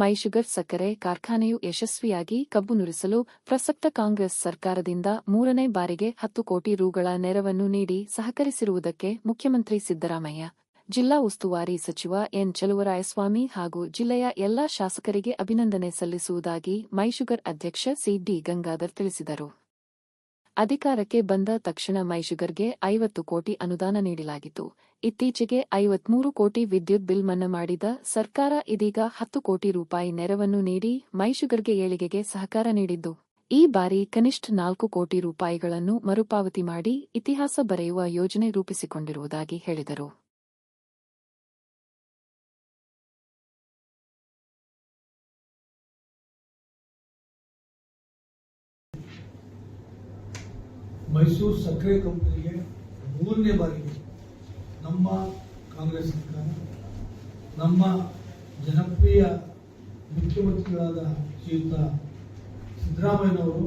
ಮೈಶುಗರ್ ಸಕ್ಕರೆ ಕಾರ್ಖಾನೆಯು ಯಶಸ್ವಿಯಾಗಿ ಕಬ್ಬು ನುರಿಸಲು ಪ್ರಸಕ್ತ ಕಾಂಗ್ರೆಸ್ ಸರ್ಕಾರದಿಂದ ಮೂರನೇ ಬಾರಿಗೆ ಹತ್ತು ಕೋಟಿ ರೂಗಳ ನೆರವನ್ನು ನೀಡಿ ಸಹಕರಿಸಿರುವುದಕ್ಕೆ ಮುಖ್ಯಮಂತ್ರಿ ಸಿದ್ದರಾಮಯ್ಯ, ಜಿಲ್ಲಾ ಉಸ್ತುವಾರಿ ಸಚಿವ ಎನ್ ಚಲುವರಾಯಸ್ವಾಮಿ ಹಾಗೂ ಜಿಲ್ಲೆಯ ಎಲ್ಲಾ ಶಾಸಕರಿಗೆ ಅಭಿನಂದನೆ ಸಲ್ಲಿಸುವುದಾಗಿ ಮೈಶುಗರ್ ಅಧ್ಯಕ್ಷ ಸಿಡಿ ಗಂಗಾಧರ್ ತಿಳಿಸಿದರು. ಅಧಿಕಾರಕ್ಕೆ ಬಂದ ತಕ್ಷಣ ಮೈಶುಗರ್ಗೆ ಐವತ್ತು ಕೋಟಿ ಅನುದಾನ ನೀಡಲಾಗಿತ್ತು. ಇತ್ತೀಚೆಗೆ ಐವತ್ಮೂರು ಕೋಟಿ ವಿದ್ಯುತ್ ಬಿಲ್ ಮನ್ನಾ ಮಾಡಿದ ಸರ್ಕಾರ ಇದೀಗ ಹತ್ತು ಕೋಟಿ ರೂಪಾಯಿ ನೆರವನ್ನು ನೀಡಿ ಮೈಶುಗರ್ಗೆ ಏಳಿಗೆಗೆ ಸಹಕಾರ ನೀಡಿದ್ದು. ಈ ಬಾರಿ ಕನಿಷ್ಠ ನಾಲ್ಕು ಕೋಟಿ ರೂಪಾಯಿಗಳನ್ನು ಮರುಪಾವತಿ ಮಾಡಿ ಇತಿಹಾಸ ಬರೆಯುವ ಯೋಜನೆ ರೂಪಿಸಿಕೊಂಡಿರುವುದಾಗಿ ಹೇಳಿದರು. ಮೈಸೂರು ಸಕ್ಕರೆ ಕಂಪನಿಗೆ ಮೂರನೇ ಬಾರಿಗೆ ನಮ್ಮ ಕಾಂಗ್ರೆಸ್ ಸರ್ಕಾರ, ನಮ್ಮ ಜನಪ್ರಿಯ ಮುಖ್ಯಮಂತ್ರಿಗಳಾದ ಶ್ರೀಯುತ ಸಿದ್ದರಾಮಯ್ಯನವರು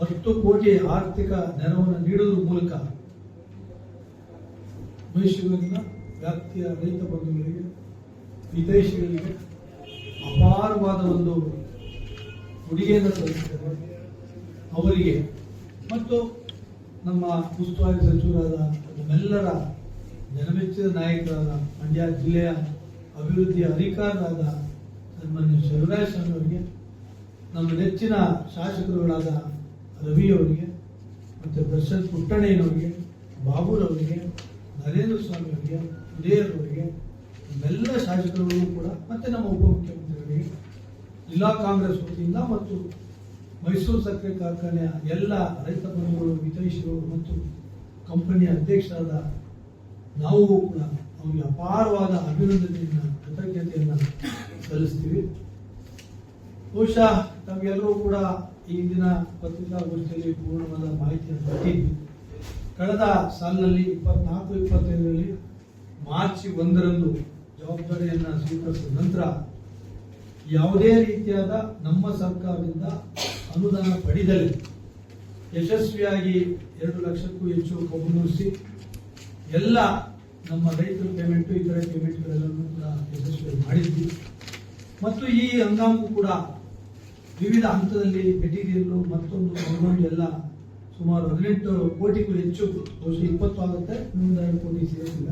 ಹತ್ತು ಕೋಟಿ ಆರ್ಥಿಕ ನೆರವನ್ನು ನೀಡುವುದರ ಮೂಲಕ ಮೈಸೂರಿನ ವ್ಯಾಪ್ತಿಯ ರೈತ ಬಂಧುಗಳಿಗೆ ವಿದೇಶಿಗಳಿಗೆ ಅಪಾರವಾದ ಒಂದು ಕೊಡುಗೆಯನ್ನು ಸಲ್ಲಿಸಿದ್ದಾರೆ. ಅವರಿಗೆ ಮತ್ತು ನಮ್ಮ ಉಸ್ತುವಾರಿ ಸಚಿವರಾದ ನಮ್ಮೆಲ್ಲರ ಜನಮೆಚ್ಚಿದ ನಾಯಕರಾದ ಮಂಡ್ಯ ಜಿಲ್ಲೆಯ ಅಭಿವೃದ್ಧಿಯ ಅಧಿಕಾರರಾದ ಸನ್ಮಾನ್ಯ ಶಿವರಾಜ ಸ್ವಾಮಿ ಅವರಿಗೆ, ನಮ್ಮ ನೆಚ್ಚಿನ ಶಾಸಕರುಗಳಾದ ರವಿ ಅವರಿಗೆ, ಮತ್ತು ದರ್ಶನ್ ಪುಟ್ಟಣ್ಣಯ್ಯನವರಿಗೆ ಬಾಬುರವರಿಗೆ ನರೇಂದ್ರ ಸ್ವಾಮಿ ಅವರಿಗೆ ಉದಯರವರಿಗೆ ನಮ್ಮೆಲ್ಲ ಶಾಸಕರುಗಳಿಗೂ ಕೂಡ, ಮತ್ತು ನಮ್ಮ ಉಪಮುಖ್ಯಮಂತ್ರಿಗಳಿಗೆ, ಜಿಲ್ಲಾ ಕಾಂಗ್ರೆಸ್ ವತಿಯಿಂದ ಮತ್ತು ಮೈಸೂರು ಸಕ್ಕರೆ ಕಾರ್ಖಾನೆಯ ಎಲ್ಲ ರೈತ ಬಂಧುಗಳು, ಹಿತೈಷಿಗಳು ಮತ್ತು ಕಂಪನಿಯ ಅಧ್ಯಕ್ಷರಾದ ನಾವು ಕೂಡ ಅವರಿಗೆ ಅಪಾರವಾದ ಅಭಿನಂದನೆಯನ್ನು, ಕೃತಜ್ಞತೆಯನ್ನು ಸಲ್ಲಿಸ್ತೀವಿ. ಬಹುಶಃ ತಮಗೆಲ್ಲರೂ ಕೂಡ ಈ ದಿನ ಪತ್ರಿಕಾಗೋಷ್ಠಿಯಲ್ಲಿ ಪೂರ್ಣವಾದ ಮಾಹಿತಿಯನ್ನು ಕೊಟ್ಟಿದ್ವಿ ಕಳೆದ ಸಾಲಿನಲ್ಲಿ ಇಪ್ಪತ್ನಾಲ್ಕು, ಇಪ್ಪತ್ತೈದರಲ್ಲಿ ಮಾರ್ಚ್ ಒಂದರಂದು ಜವಾಬ್ದಾರಿಯನ್ನು ಸ್ವೀಕರಿಸಿದ ನಂತರ ಯಾವುದೇ ರೀತಿಯಾದ ನಮ್ಮ ಸರ್ಕಾರದಿಂದ ಅನುದಾನ ಪಡೆದಲ್ಲಿ ಯಶಸ್ವಿಯಾಗಿ ಎರಡು ಲಕ್ಷಕ್ಕೂ ಹೆಚ್ಚು ಕಬ್ಬು ಎಲ್ಲ ನಮ್ಮ ರೈತರ ಪೇಮೆಂಟ್ ಇತರ ಪೇಮೆಂಟ್ಗಳೆಲ್ಲವನ್ನೂ ಕೂಡ ಯಶಸ್ವಿಯಾಗಿ ಮಾಡಿದ್ವಿ. ಮತ್ತು ಈ ಹಂಗಾಮು ಕೂಡ ವಿವಿಧ ಹಂತದಲ್ಲಿ ಮೆಟೀರಿಯಲ್ ಮತ್ತೊಂದು ಅಮೌಂಟ್ ಎಲ್ಲ ಸುಮಾರು ಹದಿನೆಂಟು ಕೋಟಿಗೂ ಹೆಚ್ಚು ಬಹುಶಃ ಇಪ್ಪತ್ತು ಆಗುತ್ತೆ ಇನ್ನೊಂದೆರಡು ಕೋಟಿ ಸೇರಿಸಿಲ್ಲ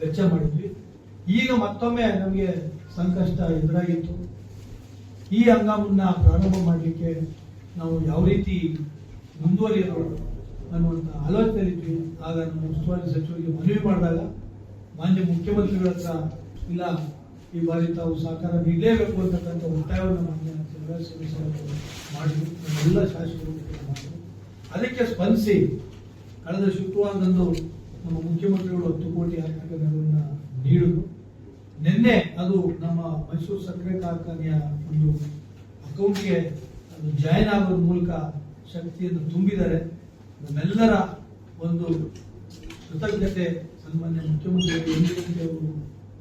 ವೆಚ್ಚ ಮಾಡಿದ್ವಿ. ಈಗ ಮತ್ತೊಮ್ಮೆ ನಮಗೆ ಸಂಕಷ್ಟ ಎದುರಾಗಿತ್ತು. ಈ ಹಂಗಾಮನ್ನ ಪ್ರಾರಂಭ ಮಾಡಲಿಕ್ಕೆ ನಾವು ಯಾವ ರೀತಿ ಮುಂದುವರಿಯೋದು ಅನ್ನುವಂಥ ಆಲೋಚನೆಯಲ್ಲಿದ್ವಿ ಆಗ ನಮ್ಮ ಉಸ್ತುವಾರಿ ಸಚಿವರಿಗೆ ಮನವಿ ಮಾಡಿದಾಗ ಮಾನ್ಯ ಮುಖ್ಯಮಂತ್ರಿಗಳ ಹತ್ರ, ಇಲ್ಲ, ಈ ಬಾರಿ ತಾವು ಸಹಕಾರ ನೀಡಲೇಬೇಕು ಅಂತಕ್ಕಂಥ ಒತ್ತಾಯವನ್ನು ಮಾನ್ಯ ಮಾಡಿದ್ರು. ನಮ್ಮೆಲ್ಲ ಶಾಸಕರು ಅದಕ್ಕೆ ಸ್ಪಂದಿಸಿ ಕಳೆದ ಶುಕ್ರವಾರದಂದು ನಮ್ಮ ಮುಖ್ಯಮಂತ್ರಿಗಳು ಹತ್ತು ಕೋಟಿ ಆರ್ಥಿಕ ನೆರವನ್ನು ನೀಡಿದ್ರು. ನಿನ್ನೆ ಅದು ನಮ್ಮ ಮೈಸೂರು ಸಕ್ಕರೆ ಕಾರ್ಖಾನೆಯ ಒಂದು ಅಕೌಂಟ್ಗೆ ಅದು ಜಾಯಿನ್ ಆಗೋದ್ರ ಮೂಲಕ ಶಕ್ತಿಯನ್ನು ತುಂಬಿದ್ದಾರೆ ನಮ್ಮೆಲ್ಲರ ಒಂದು ಕೃತಜ್ಞತೆ ಸನ್ಮಾನ್ಯ ಮುಖ್ಯಮಂತ್ರಿಗಳು ಅವರು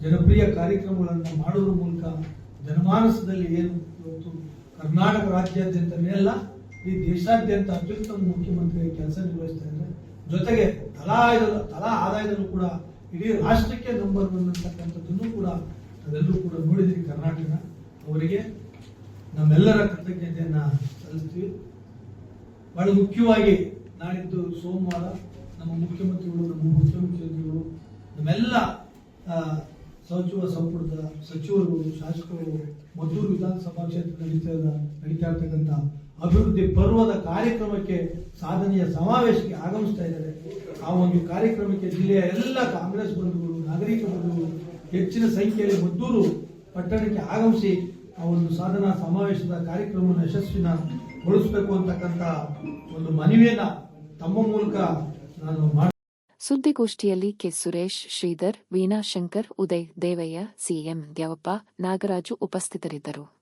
ಜನಪ್ರಿಯ ಕಾರ್ಯಕ್ರಮಗಳನ್ನು ಮಾಡೋದ್ರ ಮೂಲಕ ಜನಮಾನಸದಲ್ಲಿ ಏನು ಇವತ್ತು ಕರ್ನಾಟಕ ರಾಜ್ಯಾದ್ಯಂತವೇ ಅಲ್ಲ, ಈ ದೇಶಾದ್ಯಂತ ಅತ್ಯುತ್ತಮ ಮುಖ್ಯಮಂತ್ರಿಯಾಗಿ ಕೆಲಸ ನಿರ್ವಹಿಸ್ತಾ ಇದ್ದಾರೆ. ಜೊತೆಗೆ ತಲಾ ತಲಾ ಆದಾಯದಲ್ಲೂ ಕೂಡ ಇಡೀ ರಾಷ್ಟ್ರಕ್ಕೆ ನಂಬರ್ ಒನ್ ಅಂತಕ್ಕಂಥದ್ದನ್ನು ಕೂಡ ಅದೆಲ್ಲರೂ ಕೂಡ ನೋಡಿದ್ರಿ ಕರ್ನಾಟಕ ಅವರಿಗೆ ನಮ್ಮೆಲ್ಲರ ಕೃತಜ್ಞತೆಯನ್ನ ಸಲ್ಲಿಸ್ತೀವಿ. ಬಹಳ ಮುಖ್ಯವಾಗಿ ನಾಡಿದ್ದು ಸೋಮವಾರ ನಮ್ಮ ಮುಖ್ಯಮಂತ್ರಿಗಳು ನಮ್ಮ ಮುಖ್ಯಮಂತ್ರಿಗಳು ನಮ್ಮೆಲ್ಲ ಸಚಿವ ಸಂಪುಟದ ಸಚಿವರು ಶಾಸಕರು ಮದ್ದೂರು ವಿಧಾನಸಭಾ ಕ್ಷೇತ್ರ ನಡೀತಾ ನಡೀತಾ ಇರ್ತಕ್ಕಂಥ ಅಭಿವೃದ್ಧಿ ಪರ್ವದ ಕಾರ್ಯಕ್ರಮಕ್ಕೆ ಸಾಧನೆಯ ಸಮಾವೇಶಕ್ಕೆ ಆಗಮಿಸ್ತಾ ಇದ್ದಾರೆ. ಆ ಒಂದು ಕಾರ್ಯಕ್ರಮಕ್ಕೆ ಜಿಲ್ಲೆಯ ಎಲ್ಲ ಕಾಂಗ್ರೆಸ್ ಬಂಧುಗಳು, ನಾಗರಿಕ ಬಂಧುಗಳು ಹೆಚ್ಚಿನ ಸಂಖ್ಯೆಯಲ್ಲಿ ಮದ್ದೂರು ಪಟ್ಟಣಕ್ಕೆ ಆಗಮಿಸಿ ಆ ಒಂದು ಸಾಧನಾ ಸಮಾವೇಶದ ಕಾರ್ಯಕ್ರಮವನ್ನು ಯಶಸ್ವಿನಗೊಳಿಸಬೇಕು ಅಂತಕ್ಕಂಥ ಒಂದು ಮನವಿಯನ್ನ ತಮ್ಮ ಮೂಲಕ ನಾನು ಮಾಡಿ ಸುದ್ದಿಗೋಷ್ಠಿಯಲ್ಲಿ ಕೆ ಸುರೇಶ್, ಶ್ರೀಧರ್, ವೀಣಾ ಶಂಕರ್, ಉದಯ್ ದೇವಯ್ಯ ಸಿಎಂ ದ್ಯಾವಪ್ಪ, ನಾಗರಾಜು ಉಪಸ್ಥಿತರಿದ್ದರು.